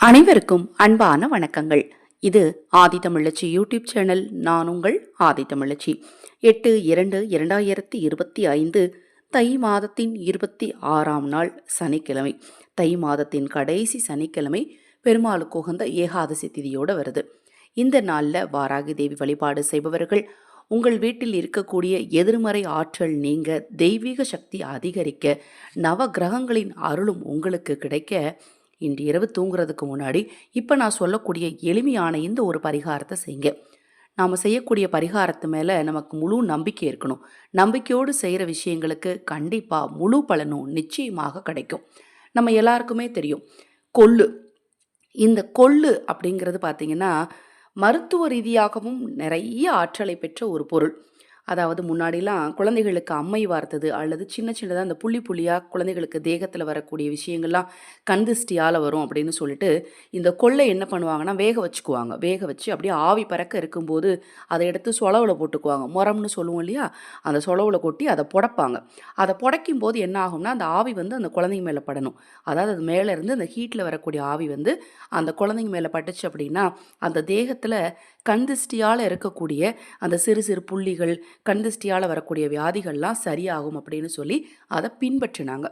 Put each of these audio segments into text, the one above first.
அனைவருக்கும் அன்பான வணக்கங்கள். இது ஆதி தமிழச்சி யூடியூப் சேனல். நான் உங்கள் ஆதி தமிழச்சி எட்டு இரண்டு இரண்டாயிரத்தி இருபத்தி ஐந்து தை மாதத்தின் இருபத்தி ஆறாம் நாள் சனிக்கிழமை. தை மாதத்தின் கடைசி சனிக்கிழமை பெருமாளுக்கு உகந்த ஏகாதசி திதியோடு வருது. இந்த நாளில் வாராகி தேவி வழிபாடு செய்பவர்கள் உங்கள் வீட்டில் இருக்கக்கூடிய எதிர்மறை ஆற்றல் நீங்க தெய்வீக சக்தி அதிகரிக்க நவ கிரகங்களின் அருளும் உங்களுக்கு கிடைக்க இன்று இரவு தூங்குறதுக்கு முன்னாடி இப்போ நான் சொல்லக்கூடிய எளிமையான இந்த ஒரு பரிகாரத்தை செய்யுங்க. நாம் செய்யக்கூடிய பரிகாரத்து மேலே நமக்கு முழு நம்பிக்கை இருக்கணும். நம்பிக்கையோடு செய்கிற விஷயங்களுக்கு கண்டிப்பாக முழு பலனும் நிச்சயமாக கிடைக்கும். நம்ம எல்லாருக்குமே தெரியும். கொள்ளு. இந்த கொள்ளு அப்படிங்கிறது பார்த்திங்கன்னா மருத்துவ ரீதியாகவும் நிறைய ஆற்றலை பெற்ற ஒரு பொருள். அதாவது முன்னாடிலாம் குழந்தைகளுக்கு அம்மை வார்த்தது அல்லது சின்ன சின்னதாக அந்த புள்ளி புள்ளியாக குழந்தைகளுக்கு தேகத்தில் வரக்கூடிய விஷயங்கள்லாம் கந்திஷ்டியால் வரும் அப்படின்னு சொல்லிட்டு இந்த கொள்ளை என்ன பண்ணுவாங்கன்னா வேக வச்சுக்குவாங்க. வேக வச்சு அப்படியே ஆவி பறக்க இருக்கும்போது அதை எடுத்து சொலவில் போட்டுக்குவாங்க. முரம்னு சொல்லுவோம் இல்லையா? அந்த சொலவில் கொட்டி அதை புடப்பாங்க. அதை புடைக்கும் போது என்ன ஆகும்னா அந்த ஆவி வந்து அந்த குழந்தைங்க மேலே படணும். அதாவது அது மேலேருந்து அந்த ஹீட்டில் வரக்கூடிய ஆவி வந்து அந்த குழந்தைங்க மேலே பட்டுச்சு அப்படின்னா அந்த தேகத்தில் கண்திஷ்டியால் இருக்கக்கூடிய அந்த சிறு சிறு புள்ளிகள் கண்திஷ்டியால் வரக்கூடிய வியாதிகள்லாம் சரியாகும் அப்படின்னு சொல்லி அதை பின்பற்றினாங்க.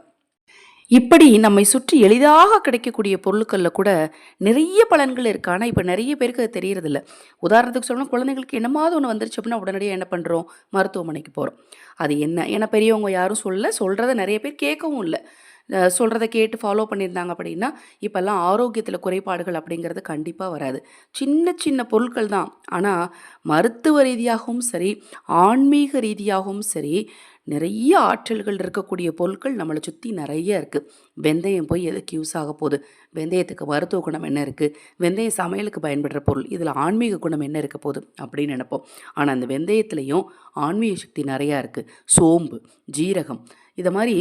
இப்படி நம்மை சுற்றி எளிதாக கிடைக்கக்கூடிய பொருட்களில் கூட நிறைய பலன்கள் இருக்கு. ஆனால் இப்போ நிறைய பேருக்கு அது தெரியறதில்ல. உதாரணத்துக்கு சொல்லணும் குழந்தைங்களுக்கு என்னமாவது ஒன்று வந்துருச்சு அப்படின்னா உடனடியாக என்ன பண்ணுறோம் மருத்துவமனைக்கு போகிறோம் அது என்ன? ஏன்னா பெரியவங்க யாரும் சொல்ல சொல்கிறத நிறைய பேர் கேட்கவும் இல்லை. சொல்கிறத கேட்டு ஃபாலோ பண்ணியிருந்தாங்க அப்படின்னா இப்போல்லாம் ஆரோக்கியத்தில் குறைபாடுகள் அப்படிங்கிறது கண்டிப்பாக வராது. சின்ன சின்ன பொருட்கள் தான். ஆனால் மருத்துவ ரீதியாகவும் சரி ஆன்மீக ரீதியாகவும் சரி நிறைய ஆற்றல்கள் இருக்கக்கூடிய பொருட்கள் நம்மளை சுற்றி நிறைய இருக்குது வெந்தயம் போய் எதுக்கு யூஸ் ஆக போகுது? வெந்தயத்துக்கு மருத்துவ குணம் என்ன இருக்குது வெந்தயம் சமையலுக்கு பயன்படுற பொருள் இதில் ஆன்மீக குணம் என்ன இருக்க போகுது? அப்படின்னு நினைப்போம். ஆனால் அந்த வெந்தயத்துலேயும் ஆன்மீக சக்தி நிறையா இருக்குது சோம்பு ஜீரகம் இதை மாதிரி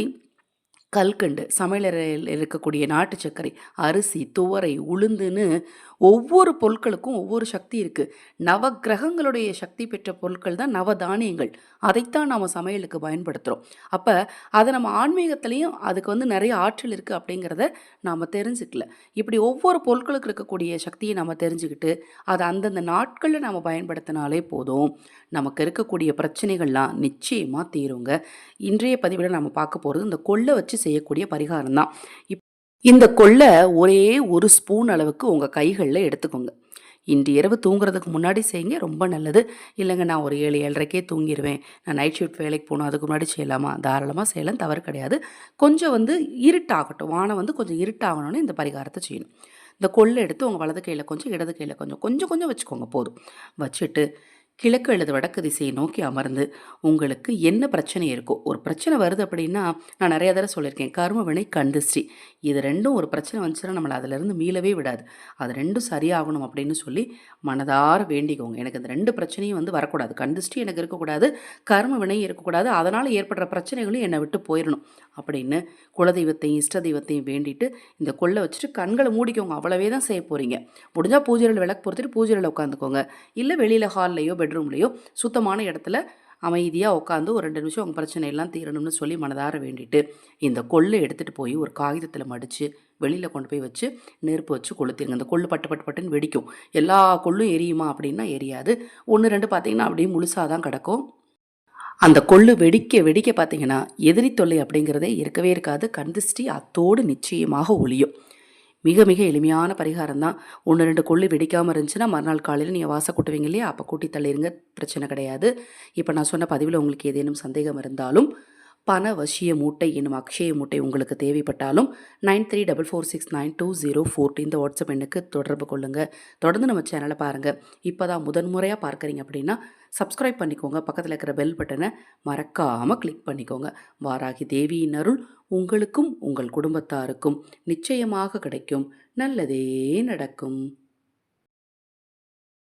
கல்கண்டு சமையலறையில் இருக்கக்கூடிய நாட்டு சர்க்கரை அரிசி துவரை உளுந்துன்னு ஒவ்வொரு பொருட்களுக்கும் ஒவ்வொரு சக்தி இருக்குது நவ கிரகங்களுடைய சக்தி பெற்ற பொருட்கள் தான் நவ தானியங்கள் அதைத்தான் நாம் சமையலுக்கு பயன்படுத்துகிறோம் அப்போ அதை நம்ம ஆன்மீகத்துலேயும் அதுக்கு வந்து நிறைய ஆற்றல் இருக்குது அப்படிங்கிறத நாம் தெரிஞ்சுக்கல. இப்படி ஒவ்வொரு பொருட்களுக்கு இருக்கக்கூடிய சக்தியை நம்ம தெரிஞ்சுக்கிட்டு அதை அந்தந்த நாட்களில் நாம் பயன்படுத்தினாலே போதும். நமக்கு இருக்கக்கூடிய பிரச்சனைகள்லாம் நிச்சயமாக தீருங்க. இன்றைய பதிவில் நம்ம பார்க்க போகிறது இந்த கொள்ளை வச்சு செய்யக்கூடிய பரிகாரம் தான் இப் இந்த கொள்ளை ஒரே ஒரு ஸ்பூன் அளவுக்கு உங்கள் கைகளில் எடுத்துக்கோங்க. இன்று இரவு தூங்குறதுக்கு முன்னாடி செய்யுங்க ரொம்ப நல்லது. இல்லைங்க நான் ஒரு ஏழு ஏழரைக்கே தூங்கிடுவேன் நான் நைட் ஷிஃப்ட் வேலைக்கு போகணும் அதுக்கு முன்னாடி செய்யலாமா? தாராளமாக செய்யலாம் தவறு கிடையாது. கொஞ்சம் வந்து இருட்டாகட்டும் வானம் வந்து கொஞ்சம் இருட்டாகணும்னு இந்த பரிகாரத்தை செய்யணும். இந்த கொள்ளை எடுத்து உங்கள் வலது கையில் கொஞ்சம் இடது கையில் கொஞ்சம் கொஞ்சம் கொஞ்சம் வச்சுக்கோங்க போதும். வச்சுட்டு கிழக்கு அல்லது வடக்கு திசையை நோக்கி அமர்ந்து உங்களுக்கு என்ன பிரச்சனை இருக்கோ ஒரு பிரச்சனை வருது அப்படின்னா நான் நிறைய தடவை சொல்லியிருக்கேன் கர்ம வினை இது ரெண்டும் ஒரு பிரச்சனை வந்துச்சுன்னா நம்மளை அதிலிருந்து மீளவே விடாது. அது ரெண்டும் சரியாகணும் அப்படின்னு சொல்லி மனதார வேண்டிக்கோங்க. எனக்கு இந்த ரெண்டு பிரச்சனையும் வந்து வரக்கூடாது. கந்திஷ்டி எனக்கு இருக்கக்கூடாது கர்ம வினை இருக்கக்கூடாது அதனால் ஏற்படுற பிரச்சனைகளும் என்னை விட்டு போயிடணும் அப்படின்னு குலதெய்வத்தையும் இஷ்ட தெய்வத்தையும் வேண்டிட்டு இந்த கொள்ளை வச்சுட்டு கண்களை மூடிக்கோங்க. அவ்வளவே தான் செய்ய போகிறீங்க முடிஞ்சால் பூஜைகள் விளக்கு பொறுத்துட்டு பூஜையில் உட்காந்துக்கோங்க. இல்லை வெளியில் ஹால்லையோ பெட்ரூம்லேயோ சுத்தமான இடத்துல அமைதியாக உட்காந்து ஒரு ரெண்டு நிமிஷம் உங்கள் பிரச்சனை எல்லாம் தீரணும்னு சொல்லி மனதார வேண்டிட்டு இந்த கொள்ளு எடுத்துகிட்டு போய் ஒரு காகிதத்தில் மடித்து வெளியில் கொண்டு போய் வச்சு நெருப்பு வச்சு கொளுத்திருங்க. அந்த கொள்ளு பட்டு பட்டு பட்டுன்னு வெடிக்கும். எல்லா கொள்ளும் எரியுமா அப்படின்னா எரியாது. ஒன்று ரெண்டு பார்த்தீங்கன்னா அப்படியே முழுசாக தான் கிடக்கும். அந்த கொள்ளு வெடிக்க வெடிக்க பார்த்தீங்கன்னா எதிரி தொல்லை அப்படிங்கிறதே இருக்கவே இருக்காது. கந்திஷ்டி அத்தோடு நிச்சயமாக ஒழியும். மிக மிக எளிமையான பரிகாரம் தான் ஒன்று ரெண்டு கொள்ளு வெடிக்காமல் இருந்துச்சுன்னா மறுநாள் காலையில் நீங்கள் வாச கூட்டுவீங்க இல்லையா? அப்போ கூட்டி தள்ளிடுங்க பிரச்சனை கிடையாது. இப்போ நான் சொன்ன பதிவில் உங்களுக்கு ஏதேனும் சந்தேகம் இருந்தாலும் பண வசிய மூட்டை என்னும் அக்ஷய மூட்டை உங்களுக்கு தேவைப்பட்டாலும் nine three double four six nine two zero four இந்த வாட்ஸ்அப் எண்ணுக்கு தொடர்பு கொள்ளுங்கள் தொடர்ந்து நம்ம சேனலை பாருங்கள் இப்போ தான் முதன்முறையாக பார்க்குறீங்க அப்படின்னா சப்ஸ்கிரைப் பண்ணிக்கோங்க. பக்கத்தில் இருக்கிற பெல் பட்டனை மறக்காமல் கிளிக் பண்ணிக்கோங்க. வாராகி தேவியின் அருள் உங்களுக்கும் உங்கள் குடும்பத்தாருக்கும் நிச்சயமாக கிடைக்கும். நல்லதே நடக்கும்.